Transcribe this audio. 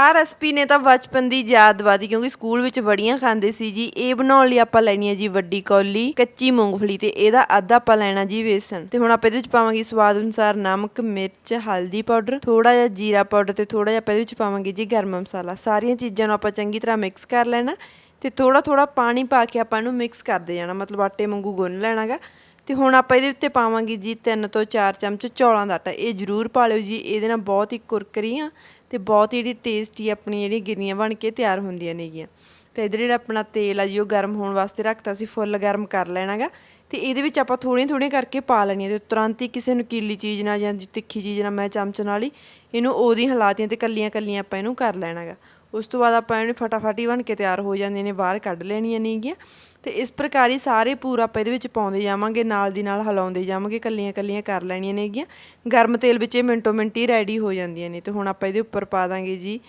ਆ ਰੈਸਪੀ ਨੇ ਤਾਂ ਬਚਪਨ ਦੀ ਯਾਦ ਦਿਵਾਤੀ ਕਿਉਂਕਿ ਸਕੂਲ ਵਿੱਚ ਬੜੀਆਂ ਖਾਂਦੇ ਸੀ ਜੀ। ਇਹ ਬਣਾਉਣ ਲਈ ਆਪਾਂ ਲੈਣੀ ਹੈ ਜੀ ਵੱਡੀ ਕੌਲੀ, ਕੱਚੀ ਮੂੰਗਫਲੀ ਤੇ ਇਹਦਾ ਅੱਧਾ ਆਪਾਂ ਲੈਣਾ ਜੀ ਵੇਸਣ। ਤੇ ਹੁਣ ਆਪਾਂ ਇਹਦੇ ਵਿੱਚ ਪਾਵਾਂਗੇ ਸਵਾਦ ਅਨੁਸਾਰ ਨਮਕ, ਮਿਰਚ, ਹਲਦੀ ਪਾਊਡਰ ਥੋੜਾ ਜਿਹਾ ਜੀਰਾ ਪਾਊਡਰ ਤੇ ਥੋੜਾ ਜਿਹਾ ਆਪਾਂ ਇਹਦੇ ਵਿੱਚ ਪਾਵਾਂਗੇ ਜੀ ਗਰਮ ਮਸਾਲਾ। ਸਾਰੀਆਂ ਚੀਜ਼ਾਂ ਨੂੰ ਆਪਾਂ ਚੰਗੀ ਤਰ੍ਹਾਂ ਮਿਕਸ ਕਰ ਲੈਣਾ ਤੇ ਥੋੜਾ ਥੋੜਾ ਪਾਣੀ ਪਾ ਕੇ ਆਪਾਂ ਇਹਨੂੰ ਮਿਕਸ ਕਰਦੇ ਜਾਣਾ, ਮਤਲਬ ਆਟੇ ਵਾਂਗੂ ਗੁੰਨ ਲੈਣਾਗਾ। ਤੇ ਹੁਣ ਆਪਾਂ ਇਹਦੇ ਉੱਤੇ ਪਾਵਾਂਗੇ ਜੀ 3 ਤੋਂ 4 ਚਮਚ ਚੌਲਾਂ ਦਾ ਆਟਾ। ਇਹ ਜ਼ਰੂਰ ਪਾ ਲਿਓ ਜੀ, ਇਹਦੇ ਨਾਲ ਬਹੁਤ ਹੀ ਕੁਰਕਰੀ ਆ ਤੇ ਬਹੁਤ ਹੀ ਜਿਹੜੀ ਟੇਸਟੀ ਆਪਣੀ ਜਿਹੜੀ ਗਿਰੀਆਂ ਬਣ ਕੇ ਤਿਆਰ ਹੁੰਦੀਆਂ ਨੇਗੀਆਂ। ਤੇ ਇਧਰ ਜਿਹੜਾ ਆਪਣਾ ਤੇਲ ਆ ਜੀ, ਉਹ ਗਰਮ ਹੋਣ ਵਾਸਤੇ ਰੱਖਤਾ ਸੀ, ਫੁੱਲ ਗਰਮ ਕਰ ਲੈਣਾਗਾ। ਤੇ ਇਹਦੇ ਵਿੱਚ ਆਪਾਂ ਥੋੜੀਆਂ ਥੋੜੀਆਂ ਕਰਕੇ ਪਾ ਲੈਣੀਆਂ ਤੇ ਤੁਰੰਤ ਹੀ ਕਿਸੇ ਨੁਕੀਲੀ ਚੀਜ਼ ਨਾਲ ਜਾਂ ਤਿੱਖੀ ਚੀਜ਼ ਨਾਲ, ਮੈਂ ਚਮਚ ਨਾਲ ਹੀ ਇਹਨੂੰ ਉਹਦੀ ਹਲਾਤੀਆਂ ਤੇ ਕੱਲੀਆਂ ਕੱਲੀਆਂ ਆਪਾਂ ਇਹਨੂੰ ਕਰ ਲੈਣਾਗਾ। ਉਸ ਤੋਂ ਬਾਅਦ ਆਪਾਂ ਇਹਨੂੰ ਫਟਾਫਟ ਹੀ ਬਣ ਕੇ ਤਿਆਰ ਹੋ ਜਾਂਦੀਆਂ ਨੇ, ਬਾਹਰ ਕੱਢ ਲੈਣੀਆਂ ਨੇਗੀਆਂ। ਤੇ ਇਸ ਪ੍ਰਕਾਰ ਹੀ ਸਾਰੇ ਪੂਰ ਆਪਾਂ ਇਹਦੇ ਵਿੱਚ ਪਾਉਂਦੇ ਜਾਵਾਂਗੇ, ਨਾਲ ਦੀ ਨਾਲ ਹਿਲਾਉਂਦੇ ਜਾਵਾਂਗੇ ਕੱਲੀਆਂ ਕੱਲੀਆਂ ਕਰ ਲੈਣੀਆਂ ਨੇਗੀਆਂ। ਗਰਮ ਤੇਲ ਵਿੱਚ ਇਹ ਮਿੰਟੋ ਮਿੰਟ ਹੀ ਰੈਡੀ ਹੋ ਜਾਂਦੀਆਂ ਨੇ। ਤੇ ਹੁਣ ਆਪਾਂ ਇਹਦੇ ਉੱਪਰ ਪਾ ਦਾਂਗੇ ਜੀ।